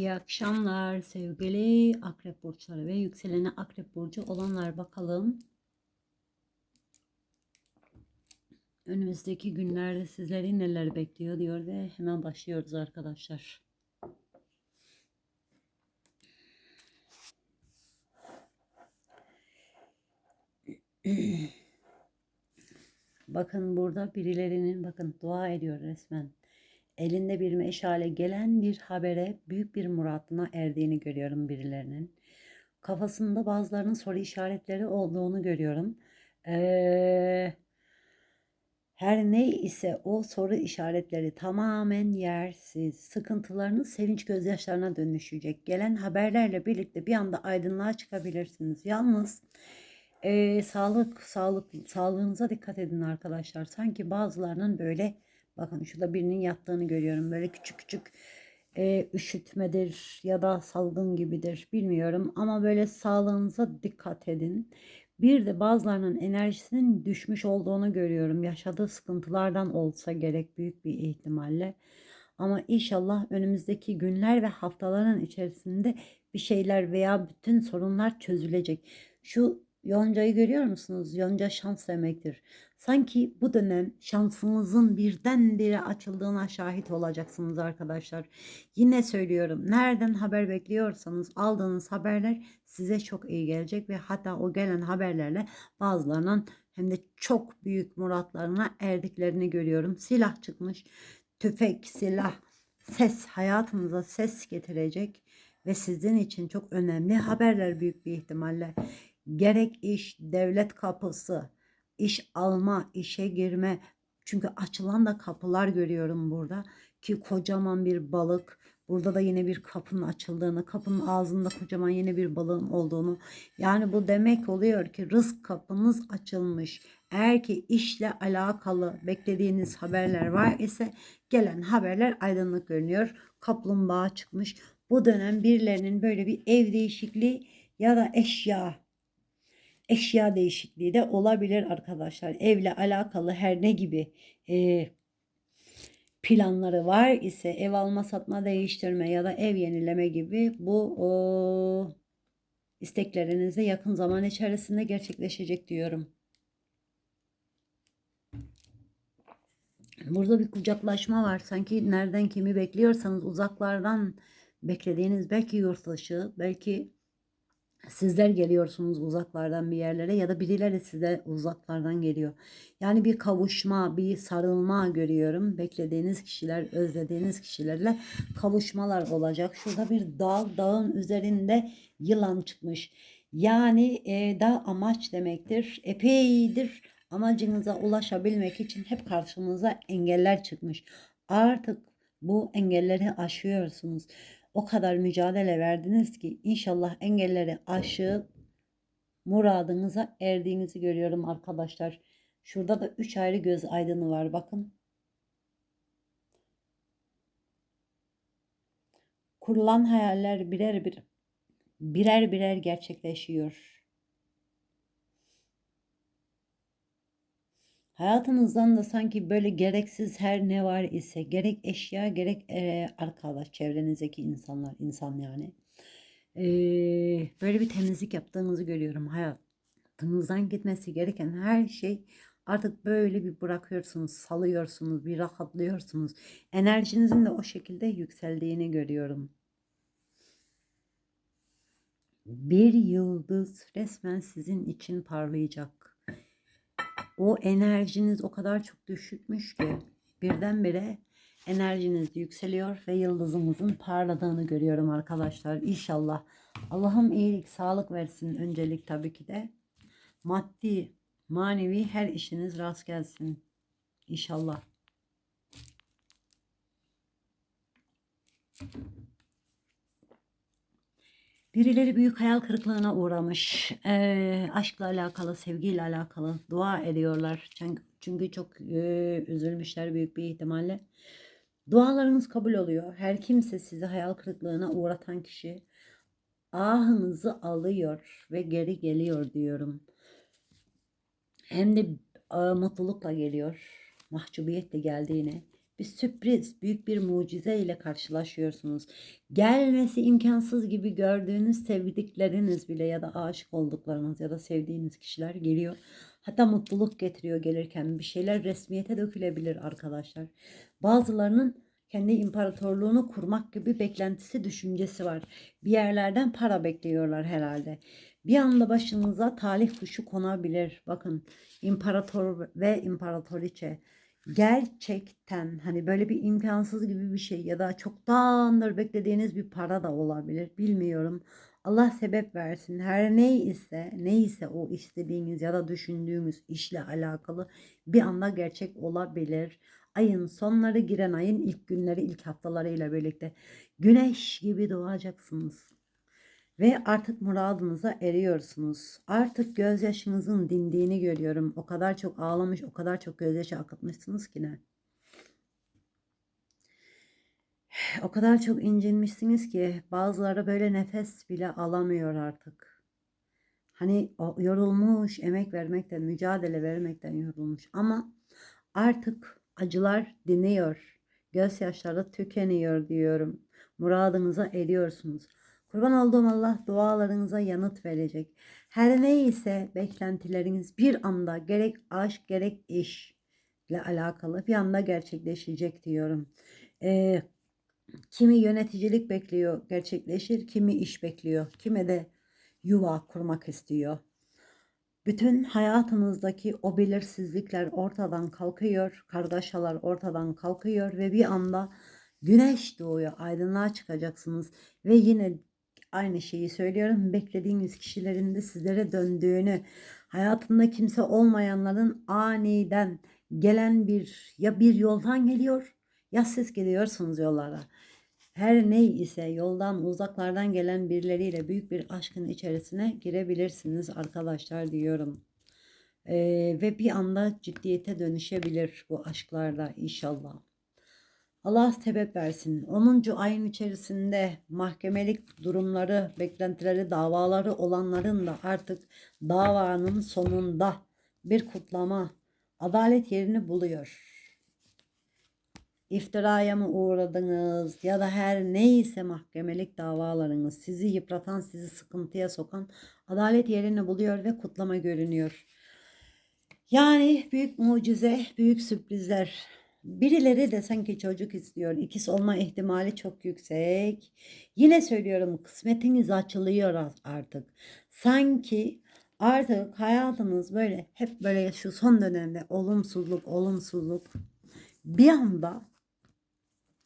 İyi akşamlar sevgili akrep burçları ve yükseleni akrep burcu olanlar bakalım. Önümüzdeki günlerde sizleri neler bekliyor diyor ve hemen başlıyoruz arkadaşlar. Bakın burada birilerinin bakın dua ediyor resmen elinde bir meşale gelen bir habere büyük bir muradına erdiğini görüyorum birilerinin. Kafasında bazılarının soru işaretleri olduğunu görüyorum. Ee, her ne ise o soru işaretleri tamamen yersiz. Sıkıntılarınız sevinç gözyaşlarına dönüşecek. Gelen haberlerle birlikte bir anda aydınlığa çıkabilirsiniz. Yalnız e, sağlık, sağlık, sağlığınıza dikkat edin arkadaşlar. Sanki bazılarının böyle Bakın şurada birinin yattığını görüyorum. Böyle küçük küçük e, üşütmedir ya da salgın gibidir bilmiyorum. Ama böyle sağlığınıza dikkat edin. Bir de bazılarının enerjisinin düşmüş olduğunu görüyorum. Yaşadığı sıkıntılardan olsa gerek büyük bir ihtimalle. Ama inşallah önümüzdeki günler ve haftaların içerisinde bir şeyler veya bütün sorunlar çözülecek. Şu yoncayı görüyor musunuz? Yonca şans demektir. Sanki bu dönem şansınızın birdenbire açıldığına şahit olacaksınız arkadaşlar. Yine söylüyorum nereden haber bekliyorsanız aldığınız haberler size çok iyi gelecek ve hatta o gelen haberlerle bazılarının hem de çok büyük muratlarına erdiklerini görüyorum. Silah çıkmış, tüfek, silah, ses hayatınıza ses getirecek ve sizin için çok önemli haberler büyük bir ihtimalle. Gerek iş, devlet kapısı, iş alma, işe girme. Çünkü açılan da kapılar görüyorum burada ki kocaman bir balık. Burada da yine bir kapının açıldığını, kapının ağzında kocaman yine bir balığın olduğunu. Yani bu demek oluyor ki rızk kapınız açılmış. Eğer ki işle alakalı beklediğiniz haberler var ise gelen haberler aydınlık görünüyor. Kaplumbağa çıkmış. Bu dönem birilerinin böyle bir ev değişikliği ya da eşya eşya değişikliği de olabilir arkadaşlar. Evle alakalı her ne gibi e, planları var ise ev alma satma değiştirme ya da ev yenileme gibi bu o, isteklerinize yakın zaman içerisinde gerçekleşecek diyorum. Burada bir kucaklaşma var. Sanki nereden kimi bekliyorsanız uzaklardan beklediğiniz belki yurt dışı, belki Sizler geliyorsunuz uzaklardan bir yerlere ya da birileri size uzaklardan geliyor. Yani bir kavuşma, bir sarılma görüyorum. Beklediğiniz kişiler, özlediğiniz kişilerle kavuşmalar olacak. Şurada bir dağ, dağın üzerinde yılan çıkmış. Yani e, dağ amaç demektir. Epeydir amacınıza ulaşabilmek için hep karşınıza engeller çıkmış. Artık bu engelleri aşıyorsunuz o kadar mücadele verdiniz ki inşallah engelleri aşıp muradınıza erdiğinizi görüyorum arkadaşlar. Şurada da üç ayrı göz aydını var bakın. Kurulan hayaller birer bir birer birer gerçekleşiyor. Hayatınızdan da sanki böyle gereksiz her ne var ise gerek eşya gerek e, arkadaş çevrenizdeki insanlar insan yani. E, böyle bir temizlik yaptığınızı görüyorum. Hayatınızdan gitmesi gereken her şey artık böyle bir bırakıyorsunuz salıyorsunuz bir rahatlıyorsunuz. Enerjinizin de o şekilde yükseldiğini görüyorum. Bir yıldız resmen sizin için parlayacak o enerjiniz o kadar çok düşükmüş ki birdenbire enerjiniz yükseliyor ve yıldızımızın parladığını görüyorum arkadaşlar. İnşallah Allah'ım iyilik, sağlık versin öncelik tabii ki de. Maddi, manevi her işiniz rast gelsin. İnşallah. Birileri büyük hayal kırıklığına uğramış. E, aşkla alakalı, sevgiyle alakalı dua ediyorlar. Çünkü, çok e, üzülmüşler büyük bir ihtimalle. Dualarınız kabul oluyor. Her kimse sizi hayal kırıklığına uğratan kişi ahınızı alıyor ve geri geliyor diyorum. Hem de e, mutlulukla geliyor. Mahcubiyet de geldiğine. Bir sürpriz, büyük bir mucize ile karşılaşıyorsunuz. Gelmesi imkansız gibi gördüğünüz sevdikleriniz bile ya da aşık olduklarınız ya da sevdiğiniz kişiler geliyor. Hatta mutluluk getiriyor gelirken bir şeyler resmiyete dökülebilir arkadaşlar. Bazılarının kendi imparatorluğunu kurmak gibi beklentisi, düşüncesi var. Bir yerlerden para bekliyorlar herhalde. Bir anda başınıza talih kuşu konabilir. Bakın imparator ve imparatoriçe gerçekten hani böyle bir imkansız gibi bir şey ya da çoktandır beklediğiniz bir para da olabilir. Bilmiyorum. Allah sebep versin. Her ne ise neyse o istediğiniz ya da düşündüğünüz işle alakalı bir anda gerçek olabilir. Ayın sonları giren ayın ilk günleri ilk haftalarıyla birlikte güneş gibi doğacaksınız. Ve artık muradınıza eriyorsunuz. Artık gözyaşınızın dindiğini görüyorum. O kadar çok ağlamış, o kadar çok gözyaşı akıtmışsınız ki ne. O kadar çok incinmişsiniz ki bazıları böyle nefes bile alamıyor artık. Hani yorulmuş, emek vermekten, mücadele vermekten yorulmuş. Ama artık acılar diniyor. Gözyaşları tükeniyor diyorum. Muradınıza eriyorsunuz. Kurban olduğum Allah dualarınıza yanıt verecek. Her neyse beklentileriniz bir anda gerek aşk gerek iş ile alakalı bir anda gerçekleşecek diyorum. Ee, kimi yöneticilik bekliyor gerçekleşir, kimi iş bekliyor, kimi de yuva kurmak istiyor. Bütün hayatınızdaki o belirsizlikler ortadan kalkıyor, kargaşalar ortadan kalkıyor ve bir anda güneş doğuyor, aydınlığa çıkacaksınız ve yine aynı şeyi söylüyorum. Beklediğiniz kişilerin de sizlere döndüğünü, hayatında kimse olmayanların aniden gelen bir ya bir yoldan geliyor ya siz gidiyorsunuz yollara. Her ne ise yoldan uzaklardan gelen birileriyle büyük bir aşkın içerisine girebilirsiniz arkadaşlar diyorum. Ee, ve bir anda ciddiyete dönüşebilir bu aşklarda inşallah. Allah sebep versin. 10. ayın içerisinde mahkemelik durumları, beklentileri, davaları olanların da artık davanın sonunda bir kutlama, adalet yerini buluyor. İftiraya mı uğradınız ya da her neyse mahkemelik davalarınız sizi yıpratan, sizi sıkıntıya sokan adalet yerini buluyor ve kutlama görünüyor. Yani büyük mucize, büyük sürprizler Birileri de sanki çocuk istiyor. İkiz olma ihtimali çok yüksek. Yine söylüyorum kısmetiniz açılıyor artık. Sanki artık hayatınız böyle hep böyle şu son dönemde olumsuzluk, olumsuzluk bir anda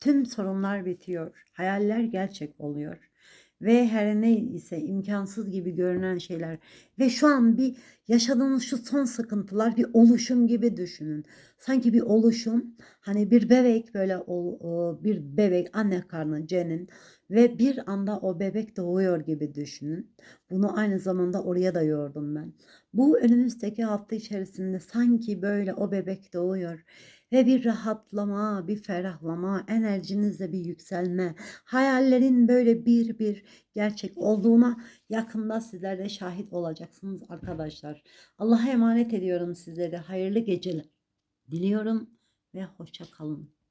tüm sorunlar bitiyor. Hayaller gerçek oluyor ve her ne ise imkansız gibi görünen şeyler ve şu an bir yaşadığınız şu son sıkıntılar bir oluşum gibi düşünün. Sanki bir oluşum hani bir bebek böyle bir bebek anne karnı cenin ve bir anda o bebek doğuyor gibi düşünün. Bunu aynı zamanda oraya da yordum ben. Bu önümüzdeki hafta içerisinde sanki böyle o bebek doğuyor ve bir rahatlama, bir ferahlama, enerjinizde bir yükselme, hayallerin böyle bir bir gerçek olduğuna yakında sizler de şahit olacaksınız arkadaşlar. Allah'a emanet ediyorum sizlere. Hayırlı geceler diliyorum ve hoşça kalın.